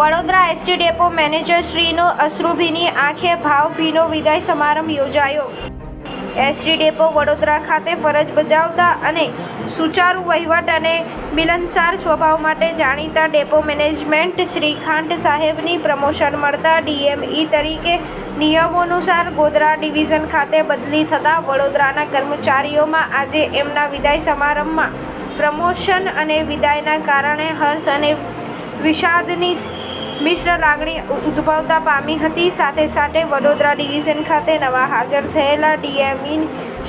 Vadodara ST depot manager શ્રીનો અશ્રુભીની આંખે ભાવભીનો વિદાય સમારંભ યોજાયો. એસટી ડેપો વડોદરા ખાતે ફરજ બજાવતા અને સુચારુ વહીવટ અને મિલનસાર સ્વભાવ માટે જાણીતા ડેપો મેનેજમેન્ટ શ્રીકાંત સાહેબની પ્રમોશન મળતા ડીએમઈ તરીકે નિયમોનુસાર ગોધરા ડિવિઝન ખાતે બદલી થતા વડોદરાના કર્મચારીઓમાં આજે એમના વિદાય સમારંભમાં પ્રમોશન અને વિદાયના કારણે હર્ષ અને વિષાદની મિશ્ર લાગણી ઉદ્ભવતા પામી હતી. સાથે સાથે વડોદરા ડિવિઝન ખાતે નવા હાજર થયેલા ડીએમઈ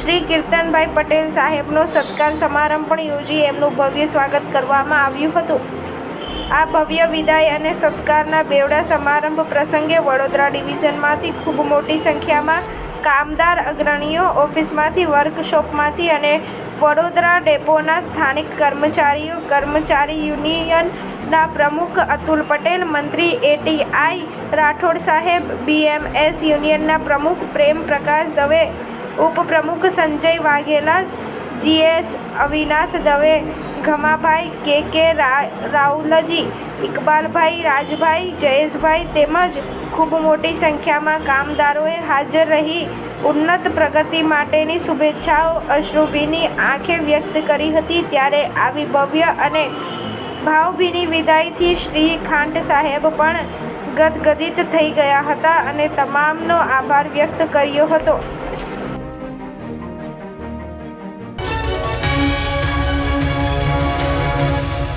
શ્રી કીર્તનભાઈ પટેલ સાહેબનો સત્કાર સમારંભ પણ યોજી એમનું ભવ્ય સ્વાગત કરવામાં આવ્યું હતું. આ ભવ્ય વિદાય અને સત્કારના બેવડા સમારંભ પ્રસંગે વડોદરા ડિવિઝનમાંથી ખૂબ મોટી સંખ્યામાં કામદાર, અગ્રણીઓ, ઓફિસમાંથી, વર્કશોપમાંથી અને વડોદરા ડેપોના સ્થાનિક કર્મચારીઓ, કર્મચારી યુનિયનના પ્રમુખ અતુલ પટેલ, મંત્રી એટીઆઈ રાઠોડ સાહેબ, બીએમએસ યુનિયનના પ્રમુખ પ્રેમ પ્રકાશ દવે, ઉપપ્રમુખ Sanjay Vaghela GS Avinash Dave, Ghamabhai K K Raulji ઇકબાલભાઈ, રાજભાઈ, જયેશભાઈ તેમજ ખૂબ મોટી સંખ્યામાં કામદારોએ હાજર રહી ઉન્નત પ્રગતિ માટેની શુભેચ્છાઓ અશ્રુભીની આંખે વ્યક્ત કરી હતી ત્યારે આવી ભવ્ય અને ભાવભીની વિદાયથી શ્રી ખાંટ સાહેબ પણ ગદગદિત થઈ ગયા હતા અને તમામનો આભાર વ્યક્ત કર્યો હતો.